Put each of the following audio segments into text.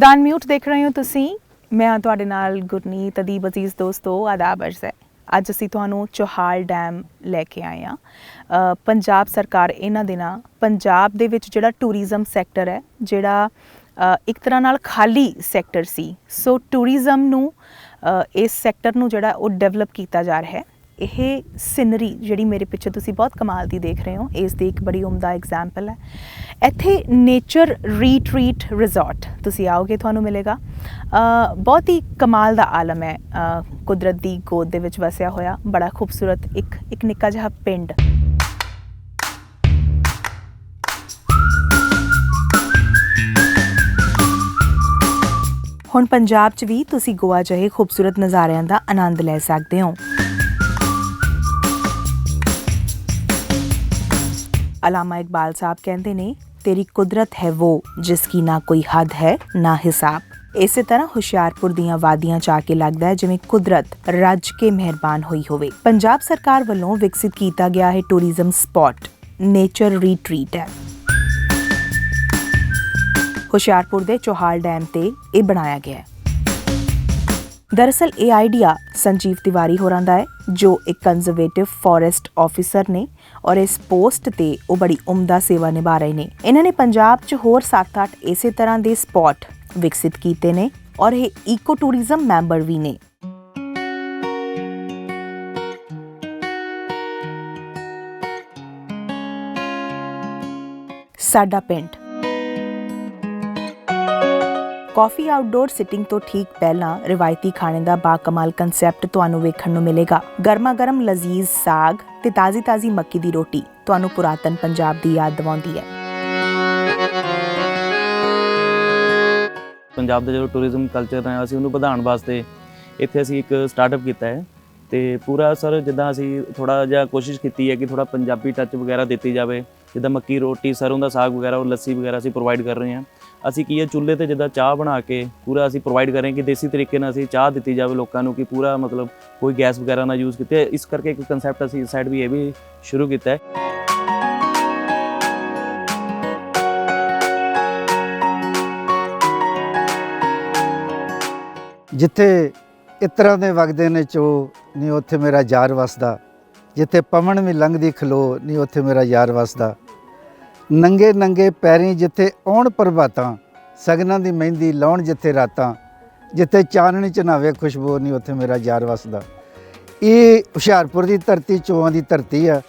ਦਾਨ ਮਿਊਟ ਦੇਖ ਰਹੇ ਹੋ ਤੁਸੀਂ। ਮੈਂ ਤੁਹਾਡੇ ਨਾਲ ਗੁਰਨੀਤ ਅਦੀਬ ਅਜ਼ੀਜ਼ ਦੋਸਤੋ, ਆਦਾਬ ਅਰਜ਼ ਹੈ। ਅੱਜ ਅਸੀਂ ਤੁਹਾਨੂੰ ਚੋਹਾਲ ਡੈਮ ਲੈ ਕੇ ਆਏ ਹਾਂ। ਪੰਜਾਬ ਸਰਕਾਰ ਇਹਨਾਂ ਦਿਨਾਂ ਪੰਜਾਬ ਦੇ ਵਿੱਚ ਜਿਹੜਾ ਟੂਰਿਜ਼ਮ ਸੈਕਟਰ ਹੈ, ਜਿਹੜਾ ਇੱਕ ਤਰ੍ਹਾਂ ਨਾਲ ਖਾਲੀ ਸੈਕਟਰ ਸੀ। ਸੋ ਟੂਰਿਜ਼ਮ ਨੂੰ ਇਸ ਸੈਕਟਰ ਨੂੰ ਜਿਹੜਾ ਉਹ ਡਿਵੈਲਪ ਕੀਤਾ ਜਾ ਰਿਹਾ ਹੈ। ਇਹ ਸਿਨਰੀ ਜਿਹੜੀ ਮੇਰੇ ਪਿੱਛੇ ਤੁਸੀਂ ਬਹੁਤ ਕਮਾਲ ਦੀ ਦੇਖ ਰਹੇ ਹੋ, ਇਸ ਦੀ ਇੱਕ ਬੜੀ ਉਮਦਾ ਐਗਜ਼ਾਮਪਲ ਹੈ। ਇੱਥੇ ਨੇਚਰ ਰੀਟਰੀਟ ਰਿਜ਼ੋਰਟ ਤੁਸੀਂ ਆਓਗੇ, ਤੁਹਾਨੂੰ ਮਿਲੇਗਾ। ਬਹੁਤ ਹੀ ਕਮਾਲ ਦਾ ਆਲਮ ਹੈ। ਕੁਦਰਤ ਦੀ ਗੋਦ ਦੇ ਵਿੱਚ ਵਸਿਆ ਹੋਇਆ, ਬੜਾ ਖੂਬਸੂਰਤ ਇੱਕ ਇੱਕ ਨਿੱਕਾ ਜਿਹਾ ਪਿੰਡ। ਹੁਣ ਪੰਜਾਬ 'ਚ ਵੀ ਤੁਸੀਂ ਗੋਆ ਜਿਹੇ ਖੂਬਸੂਰਤ ਨਜ਼ਾਰਿਆਂ ਦਾ ਆਨੰਦ ਲੈ ਸਕਦੇ ਹੋ। ਅਲਾਮਾ ਇਕਬਾਲ ਸਾਹਿਬ ਕਹਿੰਦੇ ਨੇ ਤੇਰੀ ਕੁਦਰਤ ਹੈ ਉਹ ਜਿਸ ਕੀ ਨਾ ਕੋਈ ਹੱਦ ਹੈ ਨਾ ਹਿਸਾਬ ਇਸੇ ਤਰ੍ਹਾਂ ਹੁਸ਼ਿਆਰਪੁਰ ਦੀਆਂ ਵਾਦੀਆਂ ਚ ਕੇ ਲੱਗਦਾ ਹੈ ਜਿਵੇਂ ਕੁਦਰਤ ਰੱਜ ਕੇ ਮਿਹਰਬਾਨ ਹੋਈ ਹੋਵੇ ਪੰਜਾਬ ਸਰਕਾਰ ਵੱਲੋਂ ਵਿਕਸਿਤ ਕੀਤਾ ਗਿਆ ਹੈ ਟੂਰਿਜ਼ਮ ਸਪੌਟ ਨੇਚਰ ਰੀਟਰੀਟ ਹੈ ਹੁਸ਼ਿਆਰਪੁਰ ਦੇ ਚੋਹਾਲ ਡੈਮ ਤੇ ਇਹ ਬਣਾਇਆ ਗਿਆ ਹੈ ਦਰਅਸਲ ਇਹ ਆਈਡੀਆ ਸੰਜੀਵ ਤਿਵਾਰੀ ਹੋਰਾਂ ਦਾ ਹੈ, ਜੋ ਇੱਕ ਕੰਜ਼ਰਵੇਟਿਵ ਫੋਰੈਸਟ ਆਫੀਸਰ ਨੇ ਔਰ ਇਸ ਪੋਸਟ ਤੇ ਉਹ ਬੜੀ ਉਮਦਾ ਸੇਵਾ ਨਿਭਾ ਰਹੇ ਨੇ। ਇਹਨਾਂ ਨੇ ਪੰਜਾਬ 'ਚ ਹੋਰ 7-8 ਇਸੇ ਤਰ੍ਹਾਂ ਦੇ ਸਪੌਟ ਵਿਕਸਿਤ ਕੀਤੇ ਨੇ ਔਰ ਇਹ ਈਕੋ ਟੂਰਿਜ਼ਮ ਮੈਂਬਰ ਵੀ ਨੇ। ਸਾਡਾ ਪਿੰਡ ਕਾਫੀ ਆਊਟਡੋਰ ਸਿਟਿੰਗ ਤੋਂ ਠੀਕ ਪਹਿਲਾਂ ਰਿਵਾਇਤੀ ਖਾਣੇ ਦਾ ਬਾਕਮਾਲ ਕਨਸੈਪਟ ਤੁਹਾਨੂੰ ਵੇਖਣ ਨੂੰ ਮਿਲੇਗਾ। ਗਰਮਾ ਗਰਮ ਲਜ਼ੀਜ਼ ਸਾਗ ਤੇ ਤਾਜ਼ੀ-ਤਾਜ਼ੀ ਮੱਕੀ ਦੀ ਰੋਟੀ ਤੁਹਾਨੂੰ ਪੁਰਾਤਨ ਪੰਜਾਬ ਦੀ ਯਾਦ ਦਿਵਾਉਂਦੀ ਹੈ। ਪੰਜਾਬ ਦਾ ਜੋ ਟੂਰਿਜ਼ਮ ਕਲਚਰ ਹੈ ਅਸੀਂ ਉਹਨੂੰ ਵਧਾਉਣ ਵਾਸਤੇ ਇੱਥੇ ਅਸੀਂ ਇੱਕ ਸਟਾਰਟਅਪ ਕੀਤਾ ਹੈ ਤੇ ਪੂਰਾ ਸਰ ਜਿੱਦਾਂ ਅਸੀਂ ਥੋੜਾ ਜਿਹਾ ਕੋਸ਼ਿਸ਼ ਕੀਤੀ ਹੈ ਕਿ ਥੋੜਾ ਪੰਜਾਬੀ ਟੱਚ ਵਗੈਰਾ ਦਿੱਤੀ ਜਾਵੇ, ਜਿੱਦਾਂ ਮੱਕੀ ਰੋਟੀ, ਸਰੋਂ ਦਾ ਸਾਗ ਵਗੈਰਾ ਔਰ ਲੱਸੀ ਵਗੈਰਾ ਅਸੀਂ ਪ੍ਰੋਵਾਈਡ ਕਰ ਰਹੇ ਹਾਂ। ਅਸੀਂ ਕੀ ਹੈ ਚੁੱਲ੍ਹੇ ਤੇ ਜਿੱਦਾਂ ਚਾਹ ਬਣਾ ਕੇ ਪੂਰਾ ਅਸੀਂ ਪ੍ਰੋਵਾਈਡ ਕਰ ਕਿ ਦੇਸੀ ਤਰੀਕੇ ਨਾਲ ਅਸੀਂ ਚਾਹ ਦਿੱਤੀ ਜਾਵੇ ਲੋਕਾਂ ਨੂੰ ਕਿ ਪੂਰਾ ਮਤਲਬ ਕੋਈ ਗੈਸ ਵਗੈਰਾ ਨਾ ਯੂਜ਼ ਕੀਤੇ। ਇਸ ਕਰਕੇ ਇੱਕ ਕਨਸੈਪਟ ਅਸੀਂ ਇਸ ਸਾਈਡ ਵੀ ਇਹ ਵੀ ਸ਼ੁਰੂ ਕੀਤਾ ਹੈ। ਜਿੱਥੇ ਇਤਰਾਂ ਦੇ ਵਗਦੇ ਨੇ ਚੋ ਨਹੀਂ ਉੱਥੇ ਮੇਰਾ ਯਾਰ ਵਸਦਾ। ਜਿੱਥੇ ਪਵਨ ਵੀ ਲੰਘਦੀ ਖਲੋ ਨਹੀਂ ਉੱਥੇ ਮੇਰਾ ਯਾਰ ਵਸਦਾ। ਨੰਗੇ ਨੰਗੇ ਪੈਰੀ ਜਿੱਥੇ ਆਉਣ ਪ੍ਰਭਾਤਾਂ, ਸਗਨਾਂ ਦੀ ਮਹਿੰਦੀ ਲਾਉਣ ਜਿੱਥੇ ਰਾਤਾਂ, ਜਿੱਥੇ ਚਾਨਣੀ ਚਨਾਵੇ ਖੁਸ਼ਬੂ ਨਹੀਂ ਉੱਥੇ ਮੇਰਾ ਯਾਰ ਵਸਦਾ। ਇਹ ਹੁਸ਼ਿਆਰਪੁਰ ਦੀ ਧਰਤੀ ਚੋਆਂ ਦੀ ਧਰਤੀ ਆ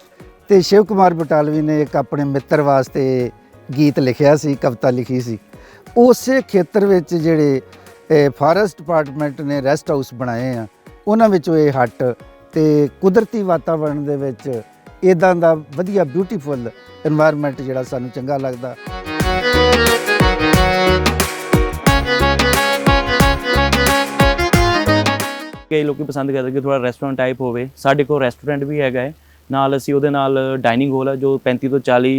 ਤੇ ਸ਼ਿਵ ਕੁਮਾਰ ਬਟਾਲਵੀ ਨੇ ਇੱਕ ਆਪਣੇ ਮਿੱਤਰ ਵਾਸਤੇ ਗੀਤ ਲਿਖਿਆ ਸੀ, ਕਵਿਤਾ ਲਿਖੀ ਸੀ। ਉਸੇ ਖੇਤਰ ਵਿੱਚ ਜਿਹੜੇ ਫਾਰੈਸਟ ਡਿਪਾਰਟਮੈਂਟ ਨੇ ਰੈਸਟ ਹਾਊਸ ਬਣਾਏ ਆ, ਉਹਨਾਂ ਵਿੱਚੋਂ ਇਹ ਹੱਟ ਤੇ ਕੁਦਰਤੀ ਵਾਤਾਵਰਣ ਦੇ ਵਿੱਚ ਇਦਾਂ ਦਾ ਵਧੀਆ ਬਿਊਟੀਫੁੱਲ এনवायरमेंट ਜਿਹੜਾ ਸਾਨੂੰ ਚੰਗਾ ਲੱਗਦਾ। ਕਈ ਲੋਕੀ ਪਸੰਦ ਕਰਦੇ ਕਿ ਥੋੜਾ ਰੈਸਟੋਰੈਂਟ ਟਾਈਪ ਹੋਵੇ। ਸਾਡੇ ਕੋਲ ਰੈਸਟੋਰੈਂਟ ਵੀ ਹੈਗਾ ਹੈ। ਨਾਲ ਅਸੀਂ ਉਹਦੇ ਨਾਲ ਡਾਈਨਿੰਗ ਹੋਲ ਹੈ ਜੋ 35 ਤੋਂ 40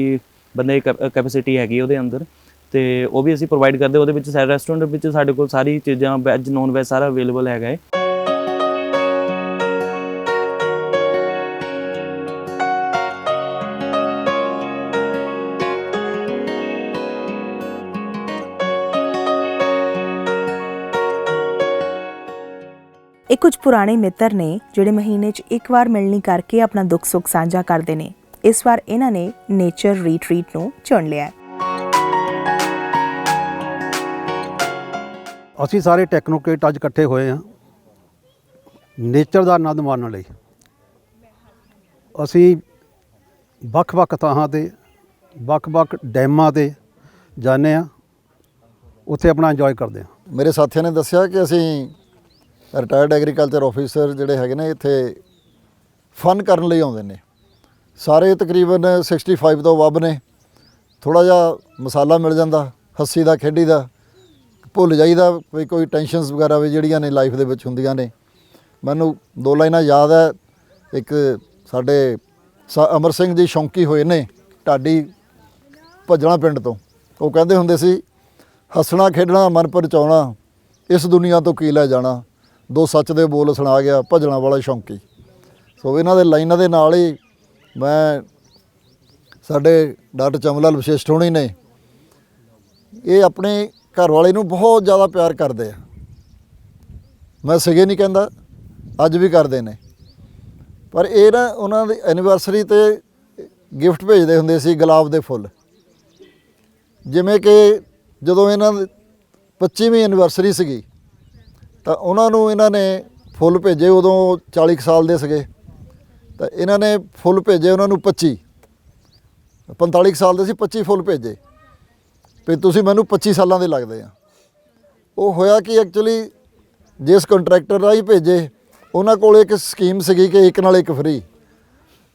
ਬੰਦੇ ਦੀ ਕੈਪੈਸਿਟੀ ਹੈਗੀ ਉਹਦੇ ਅੰਦਰ। ਤੇ ਉਹ ਵੀ ਅਸੀਂ ਪ੍ਰੋਵਾਈਡ ਕਰਦੇ ਉਹਦੇ ਵਿੱਚ ਸਾਰੇ ਰੈਸਟੋਰੈਂਟ ਵਿੱਚ ਸਾਡੇ ਕੋਲ ਸਾਰੀ ਚੀਜ਼ਾਂ ਵੈਜ ਨੋਨ ਵੈਜ ਸਾਰਾ ਅਵੇਲੇਬਲ ਹੈਗਾ ਹੈ। ਇਹ ਕੁਝ ਪੁਰਾਣੇ ਮਿੱਤਰ ਨੇ ਜਿਹੜੇ ਮਹੀਨੇ 'ਚ ਇੱਕ ਵਾਰ ਮਿਲਣੀ ਕਰਕੇ ਆਪਣਾ ਦੁੱਖ ਸੁੱਖ ਸਾਂਝਾ ਕਰਦੇ ਨੇ। ਇਸ ਵਾਰ ਇਹਨਾਂ ਨੇ ਨੇਚਰ ਰੀਟਰੀਟ ਨੂੰ ਚੁਣ ਲਿਆ ਅਸੀਂ ਸਾਰੇ ਟੈਕਨੋਕ੍ਰੇਟ ਅੱਜ ਇਕੱਠੇ ਹੋਏ ਹਾਂ। ਨੇਚਰ ਦਾ ਆਨੰਦ ਮਾਣਨ ਲਈ। ਅਸੀਂ ਵੱਖ-ਵੱਖ ਥਾਵਾਂ ਤੇ ਵੱਖ-ਵੱਖ ਡੈਮਾਂ ਤੇ ਜਾਂਦੇ ਹਾਂ। ਉੱਥੇ ਆਪਣਾ ਇੰਜੋਏ ਕਰਦੇ ਹਾਂ। ਮੇਰੇ ਸਾਥੀਆਂ ਨੇ ਦੱਸਿਆ ਕਿ ਅਸੀਂ ਰਿਟਾਇਰਡ ਐਗਰੀਕਲਚਰ ਆਫੀਸਰ ਜਿਹੜੇ ਹੈਗੇ ਨੇ ਇੱਥੇ ਫਨ ਕਰਨ ਲਈ ਆਉਂਦੇ ਨੇ। ਸਾਰੇ ਤਕਰੀਬਨ 65 ਤੋਂ ਵੱਧ ਨੇ। ਥੋੜਾ ਜਿਹਾ ਮਸਾਲਾ ਮਿਲ ਜਾਂਦਾ, ਹੱਸੀ ਦਾ, ਖੇਡੀ ਦਾ, ਭੁੱਲ ਜਾਈਦਾ ਕੋਈ ਕੋਈ ਟੈਨਸ਼ਨਸ ਵਗੈਰਾ ਵੀ ਜਿਹੜੀਆਂ ਨੇ ਲਾਈਫ ਦੇ ਵਿੱਚ ਹੁੰਦੀਆਂ ਨੇ। ਮੈਨੂੰ ਦੋ ਲਾਈਨਾਂ ਯਾਦ ਹੈ। ਇੱਕ ਸਾਡੇ ਸ- ਅਮਰ ਸਿੰਘ ਜੀ ਸ਼ੌਂਕੀ ਹੋਏ ਨੇ ਢਾਡੀ ਭੱਜਣਾ ਪਿੰਡ ਤੋਂ। ਉਹ ਕਹਿੰਦੇ ਹੁੰਦੇ ਸੀ, ਹੱਸਣਾ, ਖੇਡਣਾ, ਮਨ ਪਰਚਾਉਣਾ ਇਸ ਦੁਨੀਆ ਤੋਂ ਕੀ ਲੈ ਜਾਣਾ। ਦੋ ਸੱਚ ਦੇ ਬੋਲ ਸੁਣਾ ਗਿਆ, ਭਜਣਾ ਵਾਲਾ ਸ਼ੌਂਕੀ। ਸੋ ਇਹਨਾਂ ਦੇ ਲਾਈਨਾਂ ਦੇ ਨਾਲ ਹੀ ਮੈਂ ਸਾਡੇ ਡਾਕਟਰ ਚਮਲਾਲ ਵਿਸ਼ੇਸ਼ਟ ਹੋਣੀ ਨੇ ਇਹ ਆਪਣੇ ਘਰ ਵਾਲੇ ਨੂੰ ਬਹੁਤ ਜ਼ਿਆਦਾ ਪਿਆਰ ਕਰਦੇ ਆ। ਮੈਂ ਸਿਗੇ ਨਹੀਂ ਕਹਿੰਦਾ, ਅੱਜ ਵੀ ਕਰਦੇ ਨੇ। ਪਰ ਇਹ ਨਾ ਉਹਨਾਂ ਦੀ ਐਨੀਵਰਸਰੀ ਤੇ ਗਿਫਟ ਭੇਜਦੇ ਹੁੰਦੇ ਸੀ ਗੁਲਾਬ ਦੇ ਫੁੱਲ। ਜਿਵੇਂ ਕਿ ਜਦੋਂ ਇਹਨਾਂ ਦੀ 25ਵੀਂ ਐਨੀਵਰਸਰੀ ਸੀਗੀ ਤਾਂ ਉਹਨਾਂ ਨੂੰ ਇਹਨਾਂ ਨੇ ਫੁੱਲ ਭੇਜੇ ਉਦੋਂ 40 ਕੁ ਸਾਲ ਦੇ ਸੀਗੇ। ਤਾਂ ਇਹਨਾਂ ਨੇ ਫੁੱਲ ਭੇਜੇ ਉਹਨਾਂ ਨੂੰ 25 45 ਕੁ ਸਾਲ ਦੇ ਸੀ 25 ਫੁੱਲ ਭੇਜੇ। ਵੀ ਤੁਸੀਂ ਮੈਨੂੰ 25 ਸਾਲਾਂ ਦੇ ਲੱਗਦੇ ਆ। ਉਹ ਹੋਇਆ ਕਿ ਐਕਚੁਅਲੀ ਜਿਸ ਕੰਟਰੈਕਟਰ ਰਾਹੀਂ ਭੇਜੇ, ਉਹਨਾਂ ਕੋਲ ਇੱਕ ਸਕੀਮ ਸੀਗੀ ਕਿ ਇੱਕ ਨਾਲ ਇੱਕ ਫ੍ਰੀ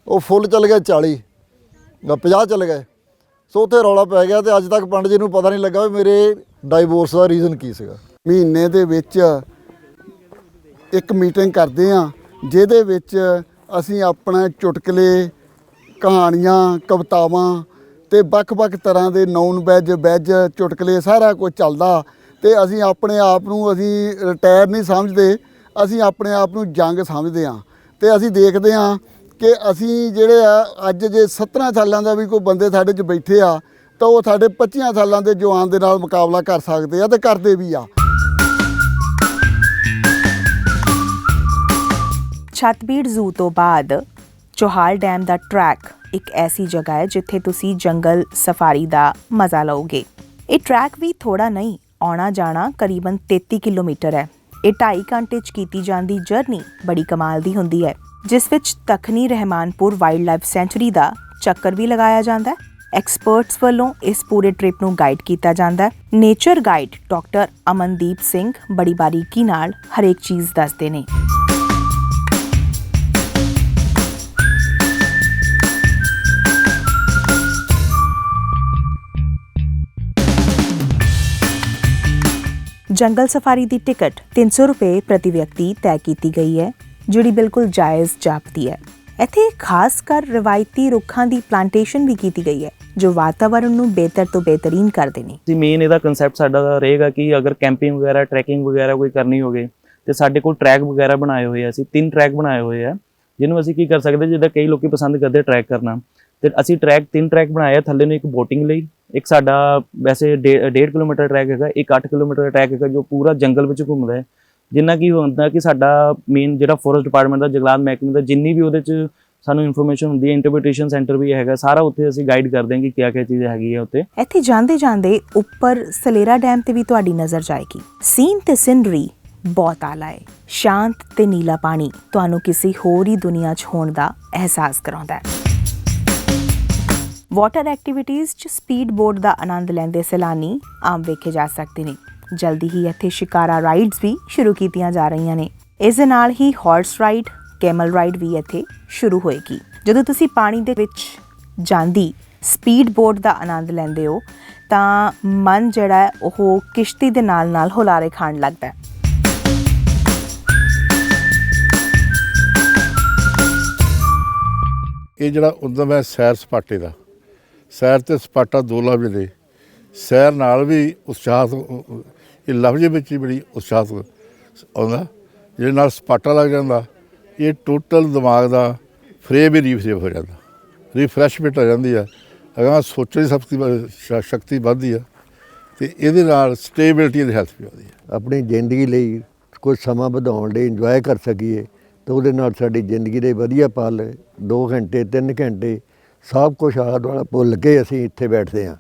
ਉਹ ਫੁੱਲ ਚੱਲ ਗਏ 40 ਜਾਂ 50 ਚੱਲ ਗਏ। ਸੋ ਉੱਥੇ ਰੌਲਾ ਪੈ ਗਿਆ ਤੇ ਅੱਜ ਤੱਕ ਪੰਡਤ ਜੀ ਨੂੰ ਪਤਾ ਨਹੀਂ ਲੱਗਾ ਵੀ ਮੇਰੇ ਡਾਈਵੋਰਸ ਦਾ ਰੀਜ਼ਨ ਕੀ ਸੀਗਾ। ਮਹੀਨੇ ਦੇ ਵਿੱਚ ਇੱਕ ਮੀਟਿੰਗ ਕਰਦੇ ਆ ਜਿਹਦੇ ਵਿੱਚ ਅਸੀਂ ਆਪਣਾ ਚੁਟਕਲੇ, ਕਹਾਣੀਆਂ, ਕਵਿਤਾਵਾਂ ਤੇ ਵੱਖ-ਵੱਖ ਤਰ੍ਹਾਂ ਦੇ ਨੌਨ ਵੈਜ ਵੈਜ ਚੁਟਕਲੇ ਸਾਰਾ ਕੁਝ ਚੱਲਦਾ ਤੇ ਅਸੀਂ ਆਪਣੇ ਆਪ ਨੂੰ ਅਸੀਂ ਰਿਟਾਇਰ ਨਹੀਂ ਸਮਝਦੇ, ਅਸੀਂ ਆਪਣੇ ਆਪ ਨੂੰ ਜੰਗ ਸਮਝਦੇ ਆ ਤੇ ਅਸੀਂ ਦੇਖਦੇ ਆ ਕਿ ਅਸੀਂ ਜਿਹੜੇ ਆ, ਅੱਜ ਜੇ 17 ਸਾਲਾਂ ਦਾ ਵੀ ਕੋਈ ਬੰਦੇ ਸਾਡੇ 'ਚ ਬੈਠੇ ਆ, ਤਾਂ ਉਹ ਸਾਡੇ 25 ਸਾਲਾਂ ਦੇ ਜਵਾਨ ਦੇ ਨਾਲ ਮੁਕਾਬਲਾ ਕਰ ਸਕਦੇ ਆ ਤੇ ਕਰਦੇ ਵੀ ਆ। ਛਤਬੀੜ ਜ਼ੂ ਤੋਂ ਬਾਅਦ ਚੋਹਾਲ ਡੈਮ ਦਾ ਟਰੈਕ ਇੱਕ ਐਸੀ ਜਗ੍ਹਾ ਹੈ ਜਿੱਥੇ ਤੁਸੀਂ ਜੰਗਲ ਸਫਾਰੀ ਦਾ ਮਜ਼ਾ ਲਓਗੇ। ਇਹ ਟਰੈਕ ਵੀ ਥੋੜਾ ਨਹੀਂ, ਆਉਣਾ ਜਾਣਾ ਕਰੀਬਨ 33 ਕਿਲੋਮੀਟਰ ਹੈ। ਇਹ 2.5 ਘੰਟੇ 'ਚ ਕੀਤੀ ਜਾਂਦੀ ਜਰਨੀ ਬੜੀ ਕਮਾਲ ਦੀ ਹੁੰਦੀ ਹੈ, ਜਿਸ ਵਿੱਚ Takhni Rahmanpur wild life sanctuary ਦਾ ਚੱਕਰ ਵੀ ਲਗਾਇਆ ਜਾਂਦਾ ਹੈ। ਐਕਸਪਰਟਸ ਵੱਲੋਂ ਇਸ ਪੂਰੇ ਟ੍ਰਿਪ ਨੂੰ ਗਾਈਡ ਕੀਤਾ ਜਾਂਦਾ ਹੈ। Nature guide doctor Amandeep Singh ਬੜੀ ਬਾਰੀਕੀ ਨਾਲ ਹਰੇਕ ਚੀਜ਼ ਦੱਸਦੇ ਨੇ। ਜੰਗਲ ਸਫਾਰੀ ਦੀ ਟਿਕਟ 300 ਰੁਪਏ ਪ੍ਰਤੀ ਵਿਅਕਤੀ ਤੈਅ ਕੀਤੀ ਗਈ ਹੈ, ਜਿਹੜੀ ਬਿਲਕੁਲ ਜਾਇਜ਼ ਜਾਪਦੀ ਹੈ। ਇੱਥੇ ਖਾਸ ਕਰ ਰਵਾਇਤੀ ਰੁੱਖਾਂ ਦੀ ਪਲਾਂਟੇਸ਼ਨ ਵੀ ਕੀਤੀ ਗਈ ਹੈ, ਜੋ ਵਾਤਾਵਰਣ ਨੂੰ ਬਿਹਤਰ ਤੋਂ ਬਿਹਤਰੀਨ ਕਰਦੇ ਨੇ। ਜੀ ਮੇਨ ਇਹਦਾ ਕਨਸੈਪਟ ਸਾਡਾ ਰਹੇਗਾ ਕਿ ਅਗਰ ਕੈਂਪਿੰਗ ਵਗੈਰਾ ਟਰੈਕਿੰਗ ਵਗੈਰਾ ਕੋਈ ਕਰਨੀ ਹੋਵੇ, ਤੇ ਸਾਡੇ ਕੋਲ ਟਰੈਕ ਵਗੈਰਾ ਬਣਾਏ ਹੋਏ ਆ, ਅਸੀਂ ਤਿੰਨ ਟਰੈਕ ਬਣਾਏ ਹੋਏ ਆ, ਜਿਹਨੂੰ ਅਸੀਂ ਕੀ ਕਰ ਸਕਦੇ, ਜਿੱਦਾਂ ਕਈ ਲੋਕੀ ਪਸੰਦ ਕਰਦੇ ਟਰੈਕ ਕਰਨਾ। ਤੇ ਅਸੀਂ ਟਰੈਕ ਤਿੰਨ ਟਰੈਕ ਬਣਾਇਆ ਥੱਲੇ ਨੂੰ ਇੱਕ ਬੋਟਿੰਗ ਲਈ। ਇੱਕ ਸਾਡਾ ਵੈਸੇ 1.5 ਕਿਲੋਮੀਟਰ ਟਰੈਕ ਹੈਗਾ, ਇੱਕ 8 ਕਿਲੋਮੀਟਰ ਟਰੈਕ ਹੈਗਾ, ਜੋ ਪੂਰਾ ਜੰਗਲ ਵਿੱਚ ਘੁੰਮਦਾ ਹੈ। ਜਿੰਨਾ ਕੀ ਹੁੰਦਾ ਕਿ ਸਾਡਾ ਮੇਨ ਜਿਹੜਾ ਫੋਰੈਸਟ ਡਿਪਾਰਟਮੈਂਟ ਦਾ, ਜੰਗਲਾਤ ਮਹਿਕਮੇ ਦਾ, ਜਿੰਨੀ ਵੀ ਉਹਦੇ ਚ ਸਾਨੂੰ ਇਨਫੋਰਮੇਸ਼ਨ ਹੁੰਦੀ ਹੈ ਇੰਟਰਪ੍ਰੀਟੇਸ਼ਨ ਸੈਂਟਰ ਵੀ ਹੈਗਾ, ਸਾਰਾ ਉੱਥੇ ਅਸੀਂ ਗਾਈਡ ਕਰਦੇ ਹਾਂ ਕਿ ਕਿਆ ਕਿਆ ਚੀਜ਼ ਹੈਗੀ ਹੈ ਉੱਥੇ। ਇੱਥੇ ਜਾਂਦੇ ਜਾਂਦੇ ਉੱਪਰ ਸਲੇਰਾ ਡੈਮ ਤੇ ਵੀ ਤੁਹਾਡੀ ਨਜ਼ਰ ਜਾਏਗੀ। ਸੀਨ ਤੇ ਸਿਨਰੀ ਬਹੁਤ ਆਲਾ ਹੈ। ਸ਼ਾਂਤ ਤੇ ਨੀਲਾ ਪਾਣੀ ਤੁਹਾਨੂੰ ਕਿਸੇ ਹੋਰ ਹੀ ਦੁਨੀਆ 'ਚ ਹੋਣ ਦਾ ਅਹਿਸਾਸ ਕਰਾਉਂਦਾ ਹੈ। ਵਾਟਰ ਐਕਟੀਵਿਟੀਜ਼ 'ਚ ਸਪੀਡ ਬੋਟ ਦਾ ਆਨੰਦ ਲੈਂਦੇ ਸੈਲਾਨੀ ਆਮ ਵੇਖੇ ਜਾ ਸਕਦੇ ਨੇ। ਜਲਦੀ ਹੀ ਇੱਥੇ ਸ਼ਿਕਾਰਾ ਰਾਈਡਸ ਵੀ ਸ਼ੁਰੂ ਕੀਤੀਆਂ ਜਾ ਰਹੀਆਂ ਨੇ। ਇਸ ਦੇ ਨਾਲ ਹੀ ਹਾਰਸ ਰਾਈਡ ਕੈਮਲ ਰਾਈਡ ਵੀ ਇੱਥੇ ਸ਼ੁਰੂ ਹੋਏਗੀ। ਜਦੋਂ ਤੁਸੀਂ ਪਾਣੀ ਦੇ ਵਿੱਚ ਜਾਂਦੀ ਸਪੀਡ ਬੋਟ ਦਾ ਆਨੰਦ ਲੈਂਦੇ ਹੋ, ਤਾਂ ਮਨ ਜਿਹੜਾ ਹੈ ਉਹ ਕਿਸ਼ਤੀ ਦੇ ਨਾਲ ਨਾਲ ਹੁਲਾਰੇ ਖਾਣ ਲੱਗਦਾ ਹੈ। ਇਹ ਜਿਹੜਾ ਉਦਮ ਹੈ ਸੈਰ ਸਪਾਟੇ ਦਾ ਸੈਰ ਤੇ ਸਪਾਟਾ ਦੋ ਲਫ਼ਜ਼ ਨੇ ਸੈਰ ਨਾਲ ਵੀ ਉਤਸ਼ਾਹਤ ਇਹ ਲਫ਼ਜ਼ ਵਿੱਚ ਹੀ ਬੜੀ ਉਤਸ਼ਾਹ ਆਉਂਦਾ। ਜਿਹਦੇ ਨਾਲ ਸਪਾਟਾ ਲੱਗ ਜਾਂਦਾ, ਇਹ ਟੋਟਲ ਦਿਮਾਗ ਦਾ ਫਰੇਮ ਹੀ ਰੀਫਰੇਮ ਹੋ ਜਾਂਦਾ। ਰਿਫਰੈਸ਼ਮੈਂਟ ਹੋ ਜਾਂਦੀ ਆ। ਅਗਾਂਹ ਸੋਚਣ ਦੀ ਸ਼ਕਤੀ ਸ਼ਕਤੀ ਵੱਧਦੀ ਆ, ਤੇ ਇਹਦੇ ਨਾਲ ਸਟੇਬਿਲਿਟੀ ਦੀ ਹੈਲਥ ਵੀ ਆਉਂਦੀ ਆ। ਆਪਣੀ ਜ਼ਿੰਦਗੀ ਲਈ ਕੁਝ ਸਮਾਂ ਵਧਾਉਣ ਲਈ ਇੰਜੋਏ ਕਰ ਸਕੀਏ, ਤਾਂ ਉਹਦੇ ਨਾਲ ਸਾਡੀ ਜ਼ਿੰਦਗੀ ਦੇ ਵਧੀਆ ਪਲ 2 ਘੰਟੇ 3 ਘੰਟੇ ਸਭ ਕੁਝ ਆਲਾ ਦੁਆਲਾ ਭੁੱਲ ਕੇ ਅਸੀਂ ਇੱਥੇ ਬੈਠਦੇ ਹਾਂ।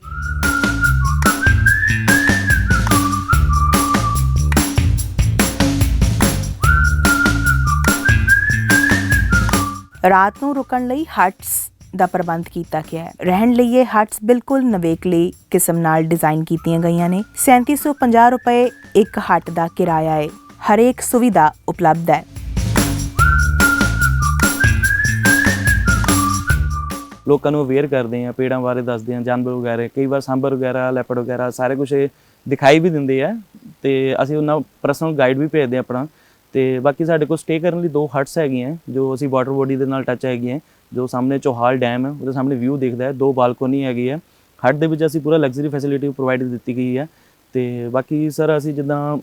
ਰਾਤ ਨੂੰ ਰੁਕਣ ਲਈ ਹਟਸ ਦਾ ਪ੍ਰਬੰਧ ਕੀਤਾ ਗਿਆ ਹੈ। ਰਹਿਣ ਲਈ ਇਹ ਹਟਸ ਬਿਲਕੁਲ ਨਵੇਕਲੇ ਕਿਸਮ ਨਾਲ ਡਿਜ਼ਾਈਨ ਕੀਤੀਆਂ ਗਈਆਂ ਨੇ। 3750 ਰੁਪਏ ਇੱਕ ਹਟ ਦਾ ਕਿਰਾਇਆ ਹੈ। ਹਰੇਕ ਸੁਵਿਧਾ ਉਪਲਬਧ ਹੈ। ਲੋਕਾਂ ਨੂੰ ਅਵੇਅਰ ਕਰਦੇ ਆ ਪੇੜਾਂ ਬਾਰੇ ਦੱਸਦੇ ਆ ਜਾਨਵਰ ਵਗੈਰਾ, ਕਈ ਵਾਰ ਸਾਂਭਰ ਵਗੈਰਾ ਲੈਪੜ ਵਗੈਰਾ, ਸਾਰੇ ਕੁਝ ਦਿਖਾਈ ਵੀ ਦਿੰਦੇ ਆ ਤੇ ਅਸੀਂ ਉਹਨਾਂ ਪਰਸਨਲ ਗਾਈਡ ਵੀ ਭੇਜਦੇ ਆ ਆਪਣਾ। ਤੇ ਬਾਕੀ ਸਾਡੇ ਕੋਲ ਸਟੇ ਕਰਨ ਲਈ ਦੋ ਹਟਸ ਹੈਗੀਆਂ, ਜੋ ਅਸੀਂ ਵਾਟਰ ਬੋਡੀ ਦੇ ਨਾਲ ਟੱਚ ਹੈਗੀਆਂ, ਜੋ ਸਾਹਮਣੇ ਚੋਹਾਲ ਡੈਮ ਹੈ, ਉਹਦੇ ਸਾਹਮਣੇ ਵਿਊ ਦਿਖਦਾ ਹੈ, ਦੋ ਬਾਲਕੋਨੀ ਹੈਗੀ ਹੈ ਹਟ ਦੇ ਵਿੱਚ ਅਸੀਂ ਪੂਰਾ ਲਗਜ਼ਰੀ ਫੈਸਿਲਿਟੀ ਪ੍ਰੋਵਾਈਡ ਦਿੱਤੀ ਗਈ ਹੈ ਤੇ ਬਾਕੀ ਸਰ ਅਸੀਂ ਜਿੱਦਾਂ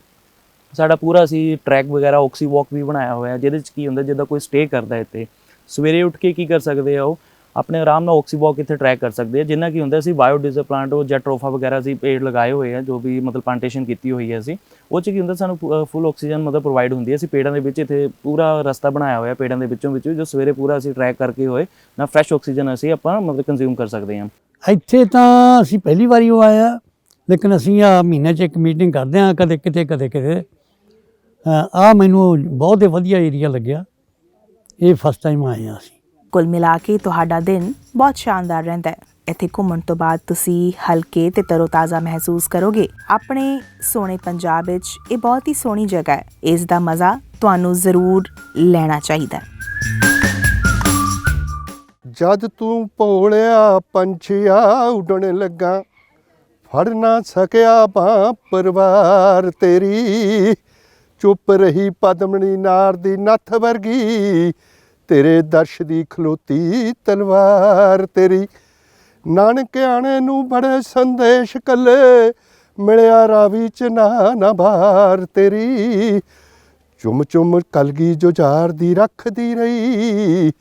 ਸਾਡਾ ਪੂਰਾ ਅਸੀਂ ਟਰੈਕ ਵਗੈਰਾ ਆਕਸੀ ਵਾਕ ਵੀ ਬਣਾਇਆ ਹੋਇਆ, ਜਿਹਦੇ ਚ ਕੀ ਹੁੰਦਾ ਜਿੱਦਾਂ ਕੋਈ ਸਟੇ ਕਰਦਾ ਇੱਥੇ, ਸਵੇਰੇ ਉੱਠ ਕੇ ਕੀ ਕਰ ਸਕਦੇ ਆ ਉਹ? ਆਪਣੇ ਆਰਾਮ ਨਾਲ ਆਕਸੀਵਾਕ ਇੱਥੇ ਟਰੈਕ ਕਰ ਸਕਦੇ ਆ। ਜਿੰਨਾ ਕੀ ਹੁੰਦਾ ਸੀ ਬਾਇਓਡੀਜ਼ਲ ਪਲਾਂਟ ਉਹ ਜੈਟਰੋਫਾ ਵਗੈਰਾ ਅਸੀਂ ਪੇੜ ਲਗਾਏ ਹੋਏ ਆ, ਜੋ ਵੀ ਮਤਲਬ ਪਲਾਂਟੇਸ਼ਨ ਕੀਤੀ ਹੋਈ ਹੈ ਅਸੀਂ। ਉਹ ਚ ਕੀ ਹੁੰਦਾ, ਸਾਨੂੰ ਫੁੱਲ ਆਕਸੀਜਨ ਮਤਲਬ ਪ੍ਰੋਵਾਈਡ ਹੁੰਦੀ ਹੈ। ਅਸੀਂ ਪੇੜਾਂ ਦੇ ਵਿੱਚ ਇੱਥੇ ਪੂਰਾ ਰਸਤਾ ਬਣਾਇਆ ਹੋਇਆ ਪੇੜਾਂ ਦੇ ਵਿੱਚੋਂ ਵਿੱਚੋਂ, ਜੋ ਸਵੇਰੇ ਪੂਰਾ ਅਸੀਂ ਟਰੈਕ ਕਰਕੇ ਹੋਏ, ਨਾ ਫਰੈਸ਼ ਆਕਸੀਜਨ ਅਸੀਂ ਆਪਾਂ ਮਤਲਬ ਕੰਜ਼ਿਊਮ ਕਰ ਸਕਦੇ ਹਾਂ। ਇੱਥੇ ਤਾਂ ਅਸੀਂ ਪਹਿਲੀ ਵਾਰੀ ਉਹ ਆਇਆ ਲੇਕਿਨ ਅਸੀਂ ਆ ਮਹੀਨੇ 'ਚ ਇੱਕ ਮੀਟਿੰਗ ਕਰਦੇ ਹਾਂ, ਕਦੇ ਕਿਤੇ ਕਦੇ ਕਿਤੇ। ਆ ਮੈਨੂੰ ਬਹੁਤ ਹੀ ਵਧੀਆ ਏਰੀਆ ਲੱਗਿਆ। ਇਹ ਫਸਟ ਟਾਈਮ ਆਏ ਹਾਂ ਅਸੀਂ। ਕੁੱਲ ਮਿਲਾ ਕੇ ਤੁਹਾਡਾ ਦਿਨ ਬਹੁਤ ਸ਼ਾਨਦਾਰ ਰਹਿੰਦਾ ਹੈ। ਇੱਥੇ ਘੁੰਮਣ ਤੋਂ ਬਾਅਦ ਤੁਸੀਂ ਹਲਕੇ ਤੇ ਤਰੋਤਾਜ਼ਾ ਮਹਿਸੂਸ ਕਰੋਗੇ। ਆਪਣੇ ਸੋਹਣੇ ਪੰਜਾਬ ਵਿੱਚ ਇਹ ਬਹੁਤ ਹੀ ਸੋਹਣੀ ਜਗ੍ਹਾ ਹੈ। ਇਸ ਦਾ ਮਜ਼ਾ ਤੁਹਾਨੂੰ ਜ਼ਰੂਰ ਲੈਣਾ ਚਾਹੀਦਾ ਹੈ। ਜਦ ਤੂੰ ਭੋਲਿਆ ਪੰਛੀਆ ਉਡਣ ਲੱਗਾ, ਫੜ ਨਾ ਸਕਿਆ ਬਾਂ ਪਰਿਵਾਰ ਤੇਰੀ। ਚੁੱਪ ਰਹੀ ਪਦਮਣੀ ਨਾਰ ਦੀ ਨੱਥ ਵਰਗੀ ਤੇਰੇ ਦਰਸ਼ ਦੀ ਖਲੋਤੀ ਤਲਵਾਰ ਤੇਰੀ। ਨਾਨਕਿਆਣੇ ਨੂੰ ਬੜੇ ਸੰਦੇਸ਼ ਕੱਲੇ, ਮਿਲਿਆ ਰਾਵੀ ਚ ਨਾ ਨਾ ਬਾਰ ਤੇਰੀ। ਚੁੰਮ ਚੁੰਮ ਕਲਗੀ ਜੁਝਾਰ ਦੀ ਰੱਖਦੀ ਰਹੀ,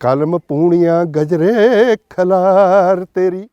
ਕਲਮ ਪੂਣੀਆਂ ਗਜਰੇ ਖਲਾਰ ਤੇਰੀ।